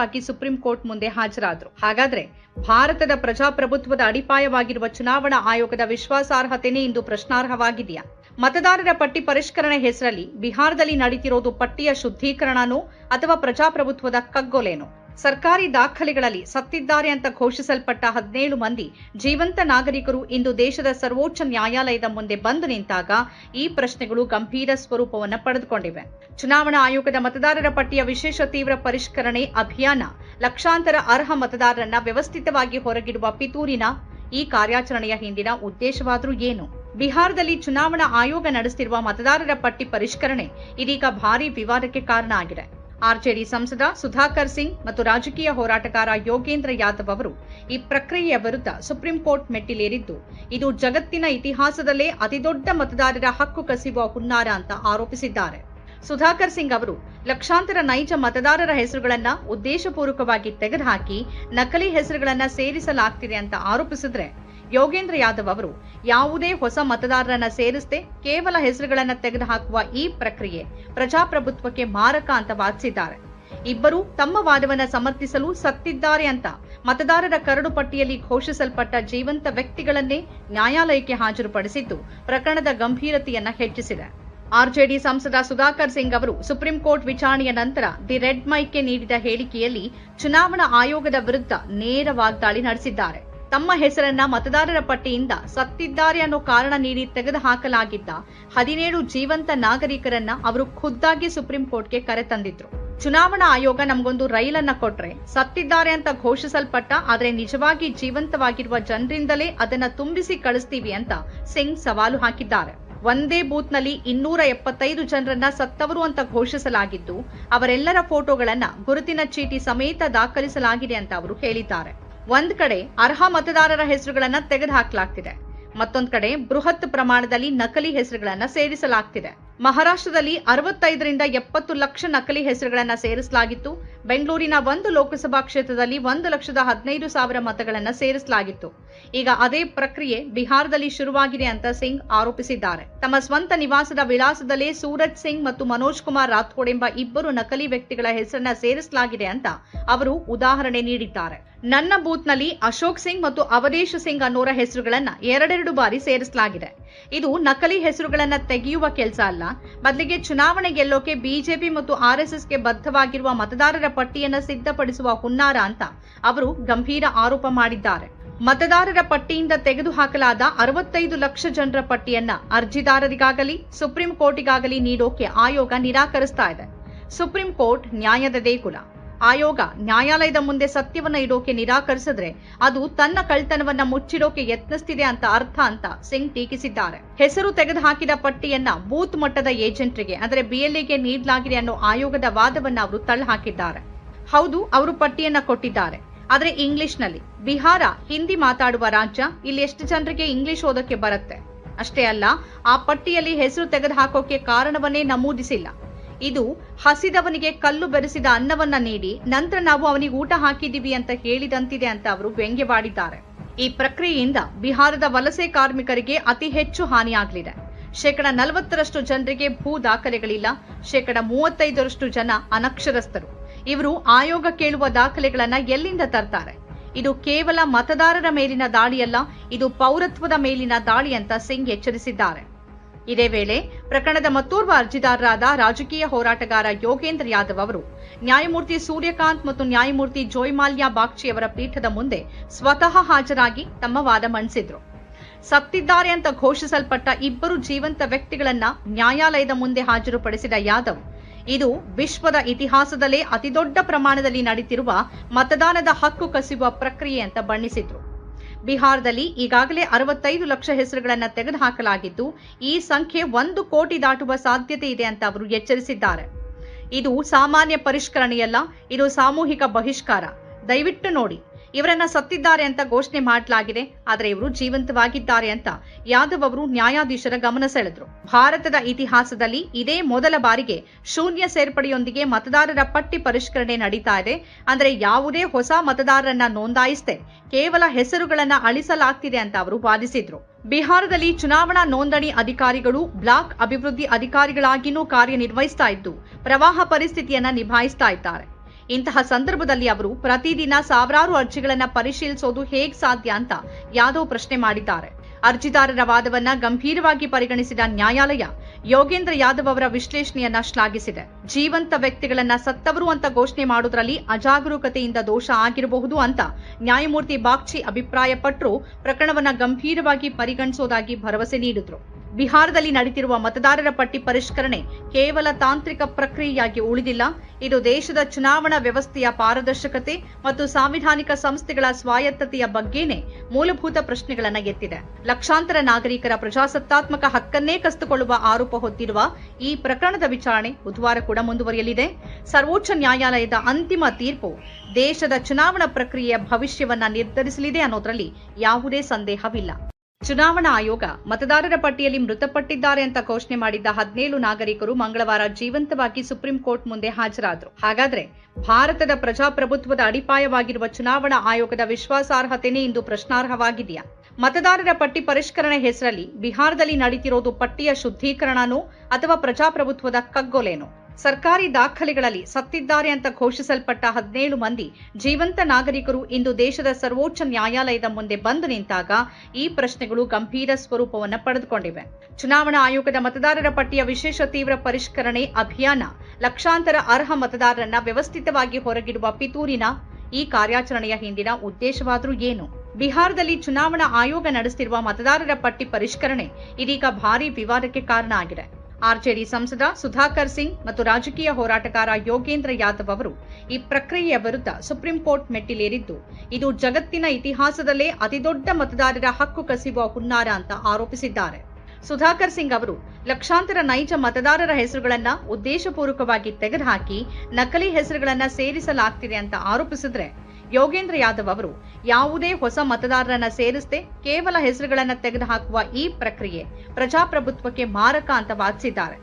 ಆಗಿ supreme court ಮುಂದೆ ಹಾಜರಾದರು. ಹಾಗಾದ್ರೆ ಭಾರತದ ಪ್ರಜಾಪ್ರಭುತ್ವದ ಅಡಿಪಾಯವಾಗಿರುವ ಚುನಾವಣಾ ಆಯೋಗದ ವಿಶ್ವಾಸಾರ್ಹತೆನೇ ಇಂದು ಪ್ರಶ್ನಾರ್ಹವಾಗಿದೆಯಾ? ಮತದಾರರ ಪಟ್ಟಿ ಪರಿಷ್ಕರಣೆ ಹೆಸರಲ್ಲಿ ಬಿಹಾರದಲ್ಲಿ ನಡೀತಿರೋದು ಪಟ್ಟಿಯ ಶುದ್ಧೀಕರಣನೋ ಅಥವಾ ಪ್ರಜಾಪ್ರಭುತ್ವದ ಕಗ್ಗೊಲೇನೋ? ಸರ್ಕಾರಿ ದಾಖಲೆಗಳಲ್ಲಿ ಸತ್ತಿದ್ದಾರೆ ಅಂತ ಘೋಷಿಸಲ್ಪಟ್ಟ ಹದಿನೇಳು ಮಂದಿ ಜೀವಂತ ನಾಗರಿಕರು ಇಂದು ದೇಶದ ಸರ್ವೋಚ್ಚ ನ್ಯಾಯಾಲಯದ ಮುಂದೆ ಬಂದು ನಿಂತಾಗ ಈ ಪ್ರಶ್ನೆಗಳು ಗಂಭೀರ ಸ್ವರೂಪವನ್ನು ಪಡೆದುಕೊಂಡಿವೆ. ಚುನಾವಣಾ ಆಯೋಗದ ಮತದಾರರ ಪಟ್ಟಿಯ ವಿಶೇಷ ತೀವ್ರ ಪರಿಷ್ಕರಣೆ ಅಭಿಯಾನ ಲಕ್ಷಾಂತರ ಅರ್ಹ ಮತದಾರರನ್ನ ವ್ಯವಸ್ಥಿತವಾಗಿ ಹೊರಗಿಡುವ ಪಿತೂರಿನ ಈ ಕಾರ್ಯಾಚರಣೆಯ ಹಿಂದಿನ ಉದ್ದೇಶವಾದರೂ ಏನು? ಬಿಹಾರದಲ್ಲಿ ಚುನಾವಣಾ ಆಯೋಗ ನಡೆಸುತ್ತಿರುವ ಮತದಾರರ ಪಟ್ಟಿ ಪರಿಷ್ಕರಣೆ ಇದೀಗ ಭಾರೀ ವಿವಾದಕ್ಕೆ ಕಾರಣ ಆಗಿದೆ. ಆರ್ಜೆಡಿ ಸಂಸದ ಸುಧಾಕರ್ ಸಿಂಗ್ ಮತ್ತು ರಾಜಕೀಯ ಹೋರಾಟಗಾರ ಯೋಗೇಂದ್ರ ಯಾದವ್ ಅವರು ಈ ಪ್ರಕ್ರಿಯೆಯ ವಿರುದ್ಧ ಸುಪ್ರೀಂ ಕೋರ್ಟ್ ಮೆಟ್ಟಿಲೇರಿದ್ದು, ಇದು ಜಗತ್ತಿನ ಇತಿಹಾಸದಲ್ಲೇ ಅತಿದೊಡ್ಡ ಮತದಾರರ ಹಕ್ಕು ಕಸಿಯುವ ಹುನ್ನಾರ ಅಂತ ಆರೋಪಿಸಿದ್ದಾರೆ. ಸುಧಾಕರ್ ಸಿಂಗ್ ಅವರು ಲಕ್ಷಾಂತರ ನೈಜ ಮತದಾರರ ಹೆಸರುಗಳನ್ನ ಉದ್ದೇಶಪೂರ್ವಕವಾಗಿ ತೆಗೆದುಹಾಕಿ ನಕಲಿ ಹೆಸರುಗಳನ್ನ ಸೇರಿಸಲಾಗ್ತಿದೆ ಅಂತ ಆರೋಪಿಸಿದ್ರೆ ಯೋಗೇಂದ್ರ ಯಾದವ್ ಅವರು, ಯಾವುದೇ ಹೊಸ ಮತದಾರರನ್ನ ಸೇರಿಸದೆ ಕೇವಲ ಹೆಸರುಗಳನ್ನ ತೆಗೆದುಹಾಕುವ ಈ ಪ್ರಕ್ರಿಯೆ ಪ್ರಜಾಪ್ರಭುತ್ವಕ್ಕೆ ಮಾರಕ ಅಂತ ವಾದಿಸಿದ್ದಾರೆ. ಇಬ್ಬರು ತಮ್ಮ ವಾದವನ್ನು ಸಮರ್ಥಿಸಲು ಸತ್ತಿದ್ದಾರೆ ಅಂತ ಮತದಾರರ ಕರಡು ಪಟ್ಟಿಯಲ್ಲಿ ಘೋಷಿಸಲ್ಪಟ್ಟ ಜೀವಂತ ವ್ಯಕ್ತಿಗಳನ್ನೇ ನ್ಯಾಯಾಲಯಕ್ಕೆ ಹಾಜರುಪಡಿಸಿದ್ದು ಪ್ರಕರಣದ ಗಂಭೀರತೆಯನ್ನ ಹೆಚ್ಚಿಸಿದೆ. ಆರ್ಜೆಡಿ ಸಂಸದ ಸುಧಾಕರ್ ಸಿಂಗ್ ಅವರು ಸುಪ್ರೀಂ ಕೋರ್ಟ್ ವಿಚಾರಣೆಯ ನಂತರ ದಿ ರೆಡ್ ಮೈಕ್ಗೆ ನೀಡಿದ ಹೇಳಿಕೆಯಲ್ಲಿ ಚುನಾವಣಾ ಆಯೋಗದ ವಿರುದ್ಧ ನೇರ ವಾಗ್ದಾಳಿ ನಡೆಸಿದ್ದಾರೆ. ತಮ್ಮ ಹೆಸರನ್ನ ಮತದಾರರ ಪಟ್ಟಿಯಿಂದ ಸತ್ತಿದ್ದಾರೆ ಅನ್ನೋ ಕಾರಣ ನೀಡಿ ತೆಗೆದುಹಾಕಲಾಗಿದ್ದ ಹದಿನೇಳು ಜೀವಂತ ನಾಗರಿಕರನ್ನ ಅವರು ಖುದ್ದಾಗಿ ಸುಪ್ರೀಂ ಕೋರ್ಟ್ಗೆ ಕರೆತಂದಿದ್ರು ಚುನಾವಣಾ ಆಯೋಗ ನಮಗೊಂದು ರೈಲನ್ನ ಕೊಟ್ರೆ ಸತ್ತಿದ್ದಾರೆ ಅಂತ ಘೋಷಿಸಲ್ಪಟ್ಟ, ಆದರೆ ನಿಜವಾಗಿ ಜೀವಂತವಾಗಿರುವ ಜನರಿಂದಲೇ ಅದನ್ನ ತುಂಬಿಸಿ ಕಳಿಸ್ತೀವಿ ಅಂತ ಸಿಂಗ್ ಸವಾಲು ಹಾಕಿದ್ದಾರೆ. ಒಂದೇ ಬೂತ್ನಲ್ಲಿ ಇನ್ನೂರ ಎಪ್ಪತ್ತೈದು ಜನರನ್ನ ಸತ್ತವರು ಅಂತ ಘೋಷಿಸಲಾಗಿದ್ದು, ಅವರೆಲ್ಲರ ಫೋಟೋಗಳನ್ನ ಗುರುತಿನ ಚೀಟಿ ಸಮೇತ ದಾಖಲಿಸಲಾಗಿದೆ ಅಂತ ಅವರು ಹೇಳಿದ್ದಾರೆ. ಒಂದ್ ಕಡೆ ಅರ್ಹ ಮತದಾರರ ಹೆಸರುಗಳನ್ನ ತೆಗೆದುಹಾಕಲಾಗ್ತಿದೆ. ಮತ್ತೊಂದ್ ಕಡೆ ಬೃಹತ್ ಪ್ರಮಾಣದಲ್ಲಿ ನಕಲಿ ಹೆಸರುಗಳನ್ನ ಸೇರಿಸಲಾಗ್ತಿದೆ. ಮಹಾರಾಷ್ಟ್ರದಲ್ಲಿ ಅರವತ್ತೈದರಿಂದ ಎಪ್ಪತ್ತು ಲಕ್ಷ ನಕಲಿ ಹೆಸರುಗಳನ್ನ ಸೇರಿಸಲಾಗಿತ್ತು. ಬೆಂಗಳೂರಿನ ಒಂದು ಲೋಕಸಭಾ ಕ್ಷೇತ್ರದಲ್ಲಿ ಒಂದು ಲಕ್ಷದ ಹದಿನೈದು ಸಾವಿರ ಮತಗಳನ್ನ ಸೇರಿಸಲಾಗಿತ್ತು. ಈಗ ಅದೇ ಪ್ರಕ್ರಿಯೆ ಬಿಹಾರದಲ್ಲಿ ಶುರುವಾಗಿದೆ ಅಂತ ಸಿಂಗ್ ಆರೋಪಿಸಿದ್ದಾರೆ. ತಮ್ಮ ಸ್ವಂತ ನಿವಾಸದ ವಿಳಾಸದಲ್ಲೇ ಸೂರಜ್ ಸಿಂಗ್ ಮತ್ತು ಮನೋಜ್ ಕುಮಾರ್ ರಾಥೋಡ್ ಎಂಬ ಇಬ್ಬರು ನಕಲಿ ವ್ಯಕ್ತಿಗಳ ಹೆಸರನ್ನ ಸೇರಿಸಲಾಗಿದೆ ಅಂತ ಅವರು ಉದಾಹರಣೆ ನೀಡಿದ್ದಾರೆ. ನನ್ನ ಬೂತ್ನಲ್ಲಿ ಅಶೋಕ್ ಸಿಂಗ್ ಮತ್ತು ಅವಧೇಶ್ ಸಿಂಗ್ ಅನ್ನೋರ ಹೆಸರುಗಳನ್ನು ಎರಡೆರಡು ಬಾರಿ ಸೇರಿಸಲಾಗಿದೆ. ಇದು ನಕಲಿ ಹೆಸರುಗಳನ್ನು ತೆಗೆಯುವ ಕೆಲಸ ಅಲ್ಲ. ಬದಲಿಗೆ ಚುನಾವಣೆ ಗೆಲ್ಲೋಕೆ ಬಿಜೆಪಿ ಮತ್ತು ಆರ್ಎಸ್ಎಸ್ಗೆ ಬದ್ಧವಾಗಿರುವ ಮತದಾರರ ಪಟ್ಟಿಯನ್ನು ಸಿದ್ಧಪಡಿಸುವ ಹುನ್ನಾರ ಅಂತ ಅವರು ಗಂಭೀರ ಆರೋಪ ಮಾಡಿದ್ದಾರೆ. ಮತದಾರರ ಪಟ್ಟಿಯಿಂದ ತೆಗೆದುಹಾಕಲಾದ ಅರವತ್ತೈದು ಲಕ್ಷ ಜನರ ಪಟ್ಟಿಯನ್ನ ಅರ್ಜಿದಾರರಿಗಾಗಲಿ, ಸುಪ್ರೀಂ ಕೋರ್ಟಿಗಾಗಲಿ ನೀಡೋಕೆ ಆಯೋಗ ನಿರಾಕರಿಸ್ತಾ ಇದೆ. ಸುಪ್ರೀಂ ಕೋರ್ಟ್ ನ್ಯಾಯದ ದೇಗುಲ. ಆಯೋಗ ನ್ಯಾಯಾಲಯದ ಮುಂದೆ ಸತ್ಯವನ್ನ ಇಡೋಕೆ ನಿರಾಕರಿಸಿದ್ರೆ ಅದು ತನ್ನ ಕಳ್ತನವನ್ನ ಮುಚ್ಚಿಡೋಕೆ ಯತ್ನಿಸ್ತಿದೆ ಅಂತ ಅರ್ಥ ಅಂತ ಸಿಂಗ್ ಟೀಕಿಸಿದ್ದಾರೆ. ಹೆಸರು ತೆಗೆದುಹಾಕಿದ ಪಟ್ಟಿಯನ್ನ ಬೂತ್ ಮಟ್ಟದ ಏಜೆಂಟ್ರಿಗೆ, ಅಂದರೆ ಬಿಎಲ್ಎಗೆ ನೀಡಲಾಗಿದೆ ಅನ್ನೋ ಆಯೋಗದ ವಾದವನ್ನ ಅವರು ತಳ್ಳಹಾಕಿದ್ದಾರೆ. ಹೌದು, ಅವರು ಪಟ್ಟಿಯನ್ನ ಕೊಟ್ಟಿದ್ದಾರೆ. ಆದ್ರೆ ಇಂಗ್ಲಿಷ್ನಲ್ಲಿ, ಬಿಹಾರ ಹಿಂದಿ ಮಾತಾಡುವ ರಾಜ್ಯ, ಇಲ್ಲಿ ಎಷ್ಟು ಜನರಿಗೆ ಇಂಗ್ಲಿಷ್ ಓದೋಕೆ ಬರುತ್ತೆ? ಅಷ್ಟೇ ಅಲ್ಲ, ಆ ಪಟ್ಟಿಯಲ್ಲಿ ಹೆಸರು ತೆಗೆದುಹಾಕೋಕೆ ಕಾರಣವನ್ನೇ ನಮೂದಿಸಿಲ್ಲ. ಇದು ಹಸಿದವನಿಗೆ ಕಲ್ಲು ಬೆರೆಸಿದ ಅನ್ನವನ್ನ ನೀಡಿ ನಂತರ ನಾವು ಅವನಿಗೆ ಊಟ ಹಾಕಿದ್ದೀವಿ ಅಂತ ಹೇಳಿದಂತಿದೆ ಅಂತ ಅವರು ವ್ಯಂಗ್ಯವಾಡಿದ್ದಾರೆ ಈ ಪ್ರಕ್ರಿಯೆಯಿಂದ ಬಿಹಾರದ ವಲಸೆ ಕಾರ್ಮಿಕರಿಗೆ ಅತಿ ಹೆಚ್ಚು ಹಾನಿಯಾಗಲಿದೆ. ಶೇಕಡ ನಲವತ್ತರಷ್ಟು ಜನರಿಗೆ ಭೂ ದಾಖಲೆಗಳಿಲ್ಲ. ಶೇಕಡ ಮೂವತ್ತೈದರಷ್ಟು ಜನ ಅನಕ್ಷರಸ್ಥರು. ಇವರು ಆಯೋಗ ಕೇಳುವ ದಾಖಲೆಗಳನ್ನ ಎಲ್ಲಿಂದ ತರ್ತಾರೆ? ಇದು ಕೇವಲ ಮತದಾರರ ಮೇಲಿನ ದಾಳಿಯಲ್ಲ, ಇದು ಪೌರತ್ವದ ಮೇಲಿನ ದಾಳಿ ಅಂತ ಸಿಂಗ್ ಎಚ್ಚರಿಸಿದ್ದಾರೆ. ಇದೇ ವೇಳೆ ಪ್ರಕರಣದ ಮತ್ತೋರ್ವ ಅರ್ಜಿದಾರರಾದ ರಾಜಕೀಯ ಹೋರಾಟಗಾರ ಯೋಗೇಂದ್ರ ಯಾದವ್ ಅವರು ನ್ಯಾಯಮೂರ್ತಿ ಸೂರ್ಯಕಾಂತ್ ಮತ್ತು ನ್ಯಾಯಮೂರ್ತಿ ಜೋಯ್ಮಾಲ್ಯಾ ಬಾಗ್ಚಿ ಅವರ ಪೀಠದ ಮುಂದೆ ಸ್ವತಃ ಹಾಜರಾಗಿ ತಮ್ಮ ವಾದ ಮಂಡಿಸಿದ್ರು ಸತ್ತಿದ್ದಾರೆ ಅಂತ ಘೋಷಿಸಲ್ಪಟ್ಟ ಇಬ್ಬರು ಜೀವಂತ ವ್ಯಕ್ತಿಗಳನ್ನ ನ್ಯಾಯಾಲಯದ ಮುಂದೆ ಹಾಜರುಪಡಿಸಿದ ಯಾದವ್, ಇದು ವಿಶ್ವದ ಇತಿಹಾಸದಲ್ಲೇ ಅತಿದೊಡ್ಡ ಪ್ರಮಾಣದಲ್ಲಿ ನಡೀತಿರುವ ಮತದಾನದ ಹಕ್ಕು ಕಸಿಯುವ ಪ್ರಕ್ರಿಯೆ ಅಂತ ಬಣ್ಣಿಸಿದ್ರು. ಬಿಹಾರದಲ್ಲಿ ಈಗಾಗಲೇ ಅರವತ್ತೈದು ಲಕ್ಷ ಹೆಸರುಗಳನ್ನ ತೆಗೆದುಹಾಕಲಾಗಿದ್ದು, ಈ ಸಂಖ್ಯೆ ಒಂದು ಕೋಟಿ ದಾಟುವ ಸಾಧ್ಯತೆ ಇದೆ ಅಂತ ಅವರು ಎಚ್ಚರಿಸಿದ್ದಾರೆ. ಇದು ಸಾಮಾನ್ಯ ಪರಿಷ್ಕರಣೆಯಲ್ಲ, ಇದು ಸಾಮೂಹಿಕ ಬಹಿಷ್ಕಾರ. ದಯವಿಟ್ಟು ನೋಡಿ. ಇವರನ್ನ ಸತ್ತಿದ್ದಾರೆ ಅಂತ ಘೋಷಣೆ ಮಾಡಲಾಗಿದೆ. ಆದರೆ ಇವರು ಜೀವಂತವಾಗಿದ್ದಾರೆ ಅಂತ ಯಾದವ್ ಅವರು ನ್ಯಾಯಾಧೀಶರ ಗಮನ ಸೆಳೆದ್ರು. ಭಾರತದ ಇತಿಹಾಸದಲ್ಲಿ ಇದೇ ಮೊದಲ ಬಾರಿಗೆ ಶೂನ್ಯ ಸೇರ್ಪಡೆಯೊಂದಿಗೆ ಮತದಾರರ ಪಟ್ಟಿ ಪರಿಷ್ಕರಣೆ ನಡೀತಾ ಇದೆ. ಅಂದರೆ ಯಾವುದೇ ಹೊಸ ಮತದಾರರನ್ನ ನೋಂದಾಯಿಸದೆ ಕೇವಲ ಹೆಸರುಗಳನ್ನ ಅಳಿಸಲಾಗ್ತಿದೆ ಅಂತ ಅವರು ವಾದಿಸಿದ್ರು. ಬಿಹಾರದಲ್ಲಿ ಚುನಾವಣಾ ನೋಂದಣಿ ಅಧಿಕಾರಿಗಳು, ಬ್ಲಾಕ್ ಅಭಿವೃದ್ಧಿ ಅಧಿಕಾರಿಗಳಾಗಿನೂ ಕಾರ್ಯನಿರ್ವಹಿಸ್ತಾ ಇದ್ದು, ಪ್ರವಾಹ ಪರಿಸ್ಥಿತಿಯನ್ನ ನಿಭಾಯಿಸ್ತಾ ಇದ್ದಾರೆ. ಇಂತಹ ಸಂದರ್ಭದಲ್ಲಿ ಅವರು ಪ್ರತಿದಿನ ಸಾವಿರಾರು ಅರ್ಜಿಗಳನ್ನ ಪರಿಶೀಲಿಸೋದು ಹೇಗ್ ಸಾಧ್ಯ ಅಂತ ಯಾದವ್ ಪ್ರಶ್ನೆ ಮಾಡಿದ್ದಾರೆ. ಅರ್ಜಿದಾರರ ವಾದವನ್ನ ಗಂಭೀರವಾಗಿ ಪರಿಗಣಿಸಿದ ನ್ಯಾಯಾಲಯ ಯೋಗೇಂದ್ರ ಯಾದವ್ ಅವರ ವಿಶ್ಲೇಷಣೆಯನ್ನ ಶ್ಲಾಘಿಸಿದೆ. ಜೀವಂತ ವ್ಯಕ್ತಿಗಳನ್ನ ಸತ್ತವರು ಅಂತ ಘೋಷಣೆ ಮಾಡುವುದರಲ್ಲಿ ಅಜಾಗರೂಕತೆಯಿಂದ ದೋಷ ಆಗಿರಬಹುದು ಅಂತ ನ್ಯಾಯಮೂರ್ತಿ ಬಾಗ್ಚಿ ಅಭಿಪ್ರಾಯಪಟ್ಟರು ಪ್ರಕರಣವನ್ನ ಗಂಭೀರವಾಗಿ ಪರಿಗಣಿಸೋದಾಗಿ ಭರವಸೆ ನೀಡಿದ್ರು. ಬಿಹಾರದಲ್ಲಿ ನಡೆದಿರುವ ಮತದಾರರ ಪಟ್ಟಿ ಪರಿಷ್ಕರಣೆ ಕೇವಲ ತಾಂತ್ರಿಕ ಪ್ರಕ್ರಿಯೆಯಾಗಿ ಉಳಿದಿಲ್ಲ. ಇದು ದೇಶದ ಚುನಾವಣಾ ವ್ಯವಸ್ಥೆಯ ಪಾರದರ್ಶಕತೆ ಮತ್ತು ಸಾಂವಿಧಾನಿಕ ಸಂಸ್ಥೆಗಳ ಸ್ವಾಯತ್ತತೆಯ ಬಗ್ಗೆನೇ ಮೂಲಭೂತ ಪ್ರಶ್ನೆಗಳನ್ನ ಎತ್ತಿದೆ. ಲಕ್ಷಾಂತರ ನಾಗರಿಕರ ಪ್ರಜಾಸತ್ತಾತ್ಮಕ ಹಕ್ಕನ್ನೇ ಕಸ್ತುಕೊಳ್ಳುವ ಆರೋಪ ಹೊತ್ತಿರುವ ಈ ಪ್ರಕರಣದ ವಿಚಾರಣೆ ಬುಧವಾರ ಕೂಡ ಮುಂದುವರಿಯಲಿದೆ. ಸರ್ವೋಚ್ಚ ನ್ಯಾಯಾಲಯದ ಅಂತಿಮ ತೀರ್ಪು ದೇಶದ ಚುನಾವಣಾ ಪ್ರಕ್ರಿಯೆಯ ಭವಿಷ್ಯವನ್ನ ನಿರ್ಧರಿಸಲಿದೆ ಅನ್ನೋದರಲ್ಲಿ ಯಾವುದೇ ಸಂದೇಹವಿಲ್ಲ. ಚುನಾವಣಾ ಆಯೋಗ ಮತದಾರರ ಪಟ್ಟಿಯಲ್ಲಿ ಮೃತಪಟ್ಟಿದ್ದಾರೆ ಅಂತ ಘೋಷಣೆ ಮಾಡಿದ್ದ ಹದಿನೇಳು ನಾಗರಿಕರು ಮಂಗಳವಾರ ಜೀವಂತವಾಗಿ ಸುಪ್ರೀಂ ಕೋರ್ಟ್ ಮುಂದೆ ಹಾಜರಾದರು. ಹಾಗಾದ್ರೆ ಭಾರತದ ಪ್ರಜಾಪ್ರಭುತ್ವದ ಅಡಿಪಾಯವಾಗಿರುವ ಚುನಾವಣಾ ಆಯೋಗದ ವಿಶ್ವಾಸಾರ್ಹತೆನೇ ಇಂದು ಪ್ರಶ್ನಾರ್ಹವಾಗಿದೆಯಾ? ಮತದಾರರ ಪಟ್ಟಿ ಪರಿಷ್ಕರಣೆ ಹೆಸರಲ್ಲಿ ಬಿಹಾರದಲ್ಲಿ ನಡೀತಿರೋದು ಪಟ್ಟಿಯ ಶುದ್ಧೀಕರಣನೋ ಅಥವಾ ಪ್ರಜಾಪ್ರಭುತ್ವದ ಕಗ್ಗೊಲೇನೋ? ಸರ್ಕಾರಿ ದಾಖಲೆಗಳಲ್ಲಿ ಸತ್ತಿದ್ದಾರೆ ಅಂತ ಘೋಷಿಸಲ್ಪಟ್ಟ ಹದಿನೇಳು ಮಂದಿ ಜೀವಂತ ನಾಗರಿಕರು ಇಂದು ದೇಶದ ಸರ್ವೋಚ್ಚ ನ್ಯಾಯಾಲಯದ ಮುಂದೆ ಬಂದು ನಿಂತಾಗ ಈ ಪ್ರಶ್ನೆಗಳು ಗಂಭೀರ ಸ್ವರೂಪವನ್ನು ಪಡೆದುಕೊಂಡಿವೆ. ಚುನಾವಣಾ ಆಯೋಗದ ಮತದಾರರ ಪಟ್ಟಿಯ ವಿಶೇಷ ತೀವ್ರ ಪರಿಷ್ಕರಣೆ ಅಭಿಯಾನ ಲಕ್ಷಾಂತರ ಅರ್ಹ ಮತದಾರರನ್ನ ವ್ಯವಸ್ಥಿತವಾಗಿ ಹೊರಗಿಡುವ ಪಿತೂರಿನ ಈ ಕಾರ್ಯಾಚರಣೆಯ ಹಿಂದಿನ ಉದ್ದೇಶವಾದರೂ ಏನು? ಬಿಹಾರದಲ್ಲಿ ಚುನಾವಣಾ ಆಯೋಗ ನಡೆಸುತ್ತಿರುವ ಮತದಾರರ ಪಟ್ಟಿ ಪರಿಷ್ಕರಣೆ ಇದೀಗ ಭಾರೀ ವಿವಾದಕ್ಕೆ ಕಾರಣ ಆಗಿದೆ. ಆರ್ಜೆಡಿ ಸಂಸದ ಸುಧಾಕರ್ ಸಿಂಗ್ ಮತ್ತು ರಾಜಕೀಯ ಹೋರಾಟಗಾರ ಯೋಗೇಂದ್ರ ಯಾದವ್ ಅವರು ಈ ಪ್ರಕ್ರಿಯೆಯ ವಿರುದ್ಧ ಸುಪ್ರೀಂ ಕೋರ್ಟ್ ಮೆಟ್ಟಿಲೇರಿದ್ದು, ಇದು ಜಗತ್ತಿನ ಇತಿಹಾಸದಲ್ಲೇ ಅತಿದೊಡ್ಡ ಮತದಾರರ ಹಕ್ಕು ಕಸಿಯುವ ಹುನ್ನಾರ ಅಂತ ಆರೋಪಿಸಿದ್ದಾರೆ. ಸುಧಾಕರ್ ಸಿಂಗ್ ಅವರು ಲಕ್ಷಾಂತರ ನೈಜ ಮತದಾರರ ಹೆಸರುಗಳನ್ನ ಉದ್ದೇಶಪೂರ್ವಕವಾಗಿ ತೆಗೆದುಹಾಕಿ ನಕಲಿ ಹೆಸರುಗಳನ್ನ ಸೇರಿಸಲಾಗ್ತಿದೆ ಅಂತ ಆರೋಪಿಸಿದ್ರೆ ಯೋಗೇಂದ್ರ ಯಾದವ್ ಅವರು, ಯಾವುದೇ ಹೊಸ ಮತದಾರರನ್ನ ಸೇರಿಸದೆ ಕೇವಲ ಹೆಸರುಗಳನ್ನ ತೆಗೆದುಹಾಕುವ ಈ ಪ್ರಕ್ರಿಯೆ ಪ್ರಜಾಪ್ರಭುತ್ವಕ್ಕೆ ಮಾರಕ ಅಂತ ವಾದಿಸಿದ್ದಾರೆ.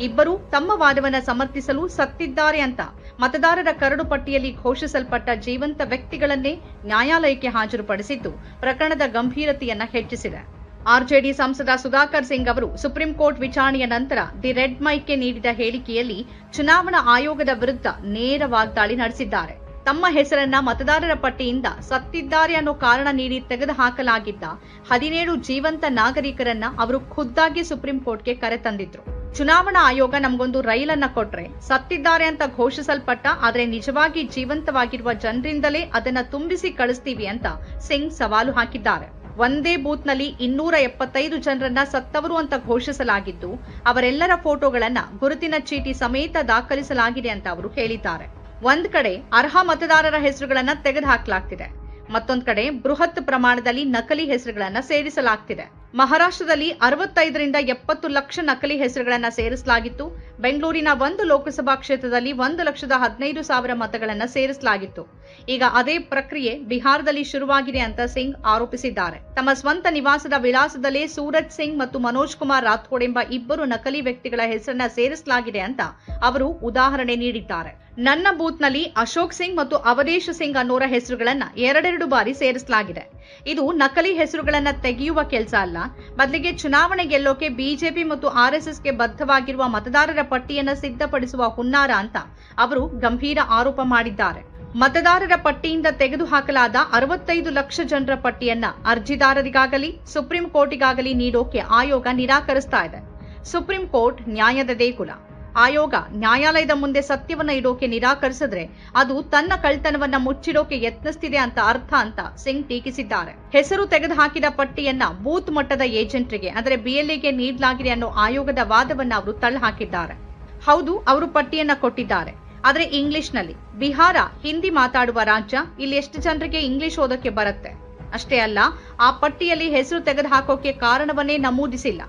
ಇಬ್ಬರು ತಮ್ಮ ವಾದವನ್ನು ಸಮರ್ಥಿಸಲು ಸತ್ತಿದ್ದಾರೆ ಅಂತ ಮತದಾರರ ಕರಡು ಪಟ್ಟಿಯಲ್ಲಿ ಘೋಷಿಸಲ್ಪಟ್ಟ ಜೀವಂತ ವ್ಯಕ್ತಿಗಳನ್ನೇ ನ್ಯಾಯಾಲಯಕ್ಕೆ ಹಾಜರುಪಡಿಸಿದ್ದು ಪ್ರಕರಣದ ಗಂಭೀರತೆಯನ್ನ ಹೆಚ್ಚಿಸಿದೆ. ಆರ್ಜೆಡಿ ಸಂಸದ ಸುಧಾಕರ್ ಸಿಂಗ್ ಅವರು ಸುಪ್ರೀಂ ಕೋರ್ಟ್ ವಿಚಾರಣೆಯ ನಂತರ ದಿ ರೆಡ್ ಮೈಕ್ಗೆ ನೀಡಿದ ಹೇಳಿಕೆಯಲ್ಲಿ ಚುನಾವಣಾ ಆಯೋಗದ ವಿರುದ್ಧ ನೇರ ವಾಗ್ದಾಳಿ ನಡೆಸಿದ್ದಾರೆ. ತಮ್ಮ ಹೆಸರನ್ನ ಮತದಾರರ ಪಟ್ಟಿಯಿಂದ ಸತ್ತಿದ್ದಾರೆ ಅನ್ನೋ ಕಾರಣ ನೀಡಿ ತೆಗೆದುಹಾಕಲಾಗಿದ್ದ ಹದಿನೇಳು ಜೀವಂತ ನಾಗರಿಕರನ್ನ ಅವರು ಖುದ್ದಾಗಿ ಸುಪ್ರೀಂ ಕೋರ್ಟ್ಗೆ ಕರೆತಂದಿದ್ರು ಚುನಾವಣಾ ಆಯೋಗ ನಮಗೊಂದು ರೈಲನ್ನ ಕೊಟ್ರೆ ಸತ್ತಿದ್ದಾರೆ ಅಂತ ಘೋಷಿಸಲ್ಪಟ್ಟ, ಆದರೆ ನಿಜವಾಗಿ ಜೀವಂತವಾಗಿರುವ ಜನರಿಂದಲೇ ಅದನ್ನ ತುಂಬಿಸಿ ಕಳಿಸ್ತೀವಿ ಅಂತ ಸಿಂಗ್ ಸವಾಲು ಹಾಕಿದ್ದಾರೆ. ಒಂದೇ ಬೂತ್ನಲ್ಲಿ ಇನ್ನೂರ ಎಪ್ಪತ್ತೈದು ಜನರನ್ನ ಸತ್ತವರು ಅಂತ ಘೋಷಿಸಲಾಗಿದ್ದು, ಅವರೆಲ್ಲರ ಫೋಟೋಗಳನ್ನ ಗುರುತಿನ ಚೀಟಿ ಸಮೇತ ದಾಖಲಿಸಲಾಗಿದೆ ಅಂತ ಅವರು ಹೇಳಿದ್ದಾರೆ. ಒಂದ್ ಕಡೆ ಅರ್ಹ ಮತದಾರರ ಹೆಸರುಗಳನ್ನ ತೆಗೆದುಹಾಕಲಾಗ್ತಿದೆ. ಮತ್ತೊಂದ್ ಕಡೆ ಬೃಹತ್ ಪ್ರಮಾಣದಲ್ಲಿ ನಕಲಿ ಹೆಸರುಗಳನ್ನ ಸೇರಿಸಲಾಗ್ತಿದೆ. ಮಹಾರಾಷ್ಟ್ರದಲ್ಲಿ ಅರವತ್ತೈದರಿಂದ ಎಪ್ಪತ್ತು ಲಕ್ಷ ನಕಲಿ ಹೆಸರುಗಳನ್ನು ಸೇರಿಸಲಾಗಿತ್ತು. ಬೆಂಗಳೂರಿನ ಒಂದು ಲೋಕಸಭಾ ಕ್ಷೇತ್ರದಲ್ಲಿ ಒಂದು ಲಕ್ಷದ ಹದಿನೈದು ಸಾವಿರ ಮತಗಳನ್ನು ಸೇರಿಸಲಾಗಿತ್ತು. ಈಗ ಅದೇ ಪ್ರಕ್ರಿಯೆ ಬಿಹಾರದಲ್ಲಿ ಶುರುವಾಗಿದೆ ಅಂತ ಸಿಂಗ್ ಆರೋಪಿಸಿದ್ದಾರೆ. ತಮ್ಮ ಸ್ವಂತ ನಿವಾಸದ ವಿಳಾಸದಲ್ಲೇ ಸೂರಜ್ ಸಿಂಗ್ ಮತ್ತು ಮನೋಜ್ ಕುಮಾರ್ ರಾಥೋಡ್ ಎಂಬ ಇಬ್ಬರು ನಕಲಿ ವ್ಯಕ್ತಿಗಳ ಹೆಸರನ್ನ ಸೇರಿಸಲಾಗಿದೆ ಅಂತ ಅವರು ಉದಾಹರಣೆ ನೀಡಿದ್ದಾರೆ. ನನ್ನ ಬೂತ್ನಲ್ಲಿ ಅಶೋಕ್ ಸಿಂಗ್ ಮತ್ತು ಅವಧೇಶ್ ಸಿಂಗ್ ಅನ್ನೋರ ಹೆಸರುಗಳನ್ನ ಎರಡೆರಡು ಬಾರಿ ಸೇರಿಸಲಾಗಿದೆ. ಇದು ನಕಲಿ ಹೆಸರುಗಳನ್ನ ತೆಗೆಯುವ ಕೆಲಸ ಅಲ್ಲ. ಬದಲಿಗೆ ಚುನಾವಣೆ ಗೆಲ್ಲೋಕೆ ಬಿಜೆಪಿ ಮತ್ತು ಆರ್ಎಸ್ಎಸ್ಗೆ ಬದ್ಧವಾಗಿರುವ ಮತದಾರರ ಪಟ್ಟಿಯನ್ನ ಸಿದ್ಧಪಡಿಸುವ ಹುನ್ನಾರ ಅಂತ ಅವರು ಗಂಭೀರ ಆರೋಪ ಮಾಡಿದ್ದಾರೆ. ಮತದಾರರ ಪಟ್ಟಿಯಿಂದ ತೆಗೆದುಹಾಕಲಾದ ಅರವತ್ತೈದು ಲಕ್ಷ ಜನರ ಪಟ್ಟಿಯನ್ನ ಅರ್ಜಿದಾರರಿಗಾಗಲಿ, ಸುಪ್ರೀಂ ಕೋರ್ಟಿಗಾಗಲಿ ನೀಡೋಕೆ ಆಯೋಗ ನಿರಾಕರಿಸ್ತಾ ಇದೆ. ಸುಪ್ರೀಂ ಕೋರ್ಟ್ ನ್ಯಾಯದ ದೇಗುಲ. ಆಯೋಗ ನ್ಯಾಯಾಲಯದ ಮುಂದೆ ಸತ್ಯವನ್ನ ಇಡೋಕೆ ನಿರಾಕರಿಸಿದ್ರೆ ಅದು ತನ್ನ ಕಳ್ತನವನ್ನ ಮುಚ್ಚಿಡೋಕೆ ಯತ್ನಿಸ್ತಿದೆ ಅಂತ ಅರ್ಥ ಅಂತ ಸಿಂಗ್ ಟೀಕಿಸಿದ್ದಾರೆ. ಹೆಸರು ತೆಗೆದುಹಾಕಿದ ಪಟ್ಟಿಯನ್ನ ಬೂತ್ ಮಟ್ಟದ ಏಜೆಂಟ್ರಿಗೆ, ಅಂದ್ರೆ ಬಿಎಲ್ಎಗೆ ನೀಡಲಾಗಿದೆ ಅನ್ನೋ ಆಯೋಗದ ವಾದವನ್ನ ಅವರು ತಳ್ಳಹಾಕಿದ್ದಾರೆ. ಹೌದು, ಅವರು ಪಟ್ಟಿಯನ್ನ ಕೊಟ್ಟಿದ್ದಾರೆ. ಆದ್ರೆ ಇಂಗ್ಲಿಷ್ನಲ್ಲಿ, ಬಿಹಾರ ಹಿಂದಿ ಮಾತಾಡುವ ರಾಜ್ಯ, ಇಲ್ಲಿ ಎಷ್ಟು ಜನರಿಗೆ ಇಂಗ್ಲಿಷ್ ಓದೋಕೆ ಬರುತ್ತೆ? ಅಷ್ಟೇ ಅಲ್ಲ, ಆ ಪಟ್ಟಿಯಲ್ಲಿ ಹೆಸರು ತೆಗೆದುಹಾಕೋಕೆ ಕಾರಣವನ್ನೇ ನಮೂದಿಸಿಲ್ಲ.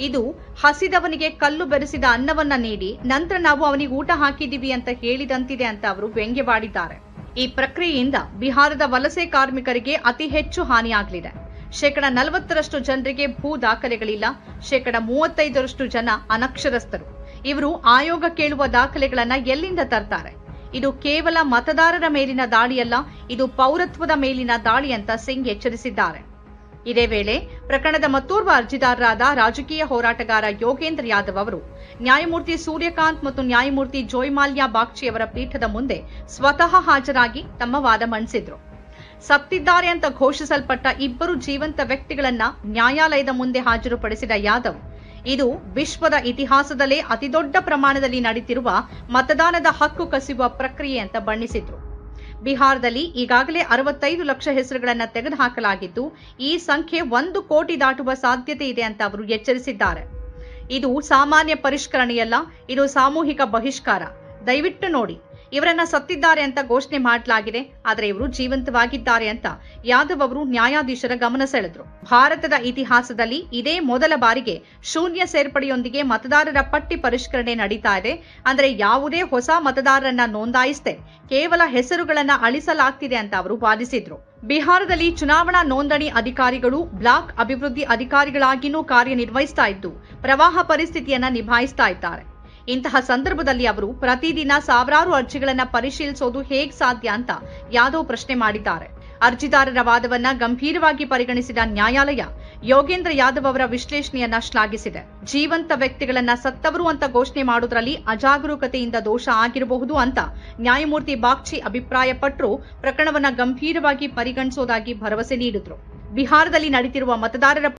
ಇದು ಹಸಿದವನಿಗೆ ಕಲ್ಲು ಬೆರೆಸಿದ ಅನ್ನವನ್ನ ನೀಡಿ ನಂತರ ನಾವು ಅವನಿಗೆ ಊಟ ಹಾಕಿದ್ದೀವಿ ಅಂತ ಹೇಳಿದಂತಿದೆ ಅಂತ ಅವರು ವ್ಯಂಗ್ಯವಾಡಿದ್ದಾರೆ ಈ ಪ್ರಕ್ರಿಯೆಯಿಂದ ಬಿಹಾರದ ವಲಸೆ ಕಾರ್ಮಿಕರಿಗೆ ಅತಿ ಹೆಚ್ಚು ಹಾನಿಯಾಗಲಿದೆ. ಶೇಕಡ ನಲವತ್ತರಷ್ಟು ಜನರಿಗೆ ಭೂ ದಾಖಲೆಗಳಿಲ್ಲ. ಶೇಕಡ ಮೂವತ್ತೈದರಷ್ಟು ಜನ ಅನಕ್ಷರಸ್ಥರು. ಇವರು ಆಯೋಗ ಕೇಳುವ ದಾಖಲೆಗಳನ್ನ ಎಲ್ಲಿಂದ ತರ್ತಾರೆ? ಇದು ಕೇವಲ ಮತದಾರರ ಮೇಲಿನ ದಾಳಿಯಲ್ಲ, ಇದು ಪೌರತ್ವದ ಮೇಲಿನ ದಾಳಿ ಅಂತ ಸಿಂಗ್ ಎಚ್ಚರಿಸಿದ್ದಾರೆ. ಇದೇ ವೇಳೆ ಪ್ರಕರಣದ ಮತ್ತೋರ್ವ ಅರ್ಜಿದಾರರಾದ ರಾಜಕೀಯ ಹೋರಾಟಗಾರ ಯೋಗೇಂದ್ರ ಯಾದವ್ ಅವರು, ನ್ಯಾಯಮೂರ್ತಿ ಸೂರ್ಯಕಾಂತ್ ಮತ್ತು ನ್ಯಾಯಮೂರ್ತಿ ಜೋಯ್ಮಾಲ್ಯ ಬಾಗ್ಚಿ ಅವರ ಪೀಠದ ಮುಂದೆ ಸ್ವತಃ ಹಾಜರಾಗಿ ತಮ್ಮ ವಾದ ಮಂಡಿಸಿದ್ರು ಸತ್ತಿದ್ದಾರೆ ಅಂತ ಘೋಷಿಸಲ್ಪಟ್ಟ ಇಬ್ಬರು ಜೀವಂತ ವ್ಯಕ್ತಿಗಳನ್ನ ನ್ಯಾಯಾಲಯದ ಮುಂದೆ ಹಾಜರುಪಡಿಸಿದ ಯಾದವ್, ಇದು ವಿಶ್ವದ ಇತಿಹಾಸದಲ್ಲೇ ಅತಿದೊಡ್ಡ ಪ್ರಮಾಣದಲ್ಲಿ ನಡೀತಿರುವ ಮತದಾನದ ಹಕ್ಕು ಕಸಿಯುವ ಪ್ರಕ್ರಿಯೆ ಅಂತ ಬಣ್ಣಿಸಿದ್ರು. ಬಿಹಾರದಲ್ಲಿ ಈಗಾಗಲೇ ಅರವತ್ತೈದು ಲಕ್ಷ ಹೆಸರುಗಳನ್ನ ತೆಗೆದುಹಾಕಲಾಗಿದ್ದು, ಈ ಸಂಖ್ಯೆ ಒಂದು ಕೋಟಿ ದಾಟುವ ಸಾಧ್ಯತೆ ಇದೆ ಅಂತ ಅವರು ಎಚ್ಚರಿಸಿದ್ದಾರೆ. ಇದು ಸಾಮಾನ್ಯ ಪರಿಷ್ಕರಣೆಯಲ್ಲ, ಇದು ಸಾಮೂಹಿಕ ಬಹಿಷ್ಕಾರ. ದಯವಿಟ್ಟು ನೋಡಿ. ಇವರನ್ನ ಸತ್ತಿದ್ದಾರೆ ಅಂತ ಘೋಷಣೆ ಮಾಡಲಾಗಿದೆ. ಆದರೆ ಇವರು ಜೀವಂತವಾಗಿದ್ದಾರೆ ಅಂತ ಯಾದವ್ ಅವರು ನ್ಯಾಯಾಧೀಶರ ಗಮನ ಸೆಳೆದ್ರು. ಭಾರತದ ಇತಿಹಾಸದಲ್ಲಿ ಇದೇ ಮೊದಲ ಬಾರಿಗೆ ಶೂನ್ಯ ಸೇರ್ಪಡೆಯೊಂದಿಗೆ ಮತದಾರರ ಪಟ್ಟಿ ಪರಿಷ್ಕರಣೆ ನಡೀತಾ ಇದೆ. ಅಂದರೆ ಯಾವುದೇ ಹೊಸ ಮತದಾರರನ್ನ ನೋಂದಾಯಿಸದೆ ಕೇವಲ ಹೆಸರುಗಳನ್ನ ಅಳಿಸಲಾಗ್ತಿದೆ ಅಂತ ಅವರು ವಾದಿಸಿದ್ರು. ಬಿಹಾರದಲ್ಲಿ ಚುನಾವಣಾ ನೋಂದಣಿ ಅಧಿಕಾರಿಗಳು, ಬ್ಲಾಕ್ ಅಭಿವೃದ್ಧಿ ಅಧಿಕಾರಿಗಳಾಗಿನೂ ಕಾರ್ಯನಿರ್ವಹಿಸ್ತಾ ಇದ್ದು, ಪ್ರವಾಹ ಪರಿಸ್ಥಿತಿಯನ್ನ ನಿಭಾಯಿಸ್ತಾ ಇದ್ದಾರೆ. ಇಂತಹ ಸಂದರ್ಭದಲ್ಲಿ ಅವರು ಪ್ರತಿದಿನ ಸಾವಿರಾರು ಅರ್ಜಿಗಳನ್ನ ಪರಿಶೀಲಿಸೋದು ಹೇಗ್ ಸಾಧ್ಯ ಅಂತ ಯಾದವ್ ಪ್ರಶ್ನೆ ಮಾಡಿದ್ದಾರೆ. ಅರ್ಜಿದಾರರ ವಾದವನ್ನ ಗಂಭೀರವಾಗಿ ಪರಿಗಣಿಸಿದ ನ್ಯಾಯಾಲಯ ಯೋಗೇಂದ್ರ ಯಾದವ್ ಅವರ ವಿಶ್ಲೇಷಣೆಯನ್ನ ಶ್ಲಾಘಿಸಿದೆ. ಜೀವಂತ ವ್ಯಕ್ತಿಗಳನ್ನ ಸತ್ತವರು ಅಂತ ಘೋಷಣೆ ಮಾಡುವುದರಲ್ಲಿ ಅಜಾಗರೂಕತೆಯಿಂದ ದೋಷ ಆಗಿರಬಹುದು ಅಂತ ನ್ಯಾಯಮೂರ್ತಿ ಬಾಗ್ಚಿ ಅಭಿಪ್ರಾಯಪಟ್ಟರು ಪ್ರಕರಣವನ್ನ ಗಂಭೀರವಾಗಿ ಪರಿಗಣಿಸೋದಾಗಿ ಭರವಸೆ ನೀಡಿದ್ರು. ಬಿಹಾರದಲ್ಲಿ ನಡೆಯುತ್ತಿರುವ ಮತದಾರರ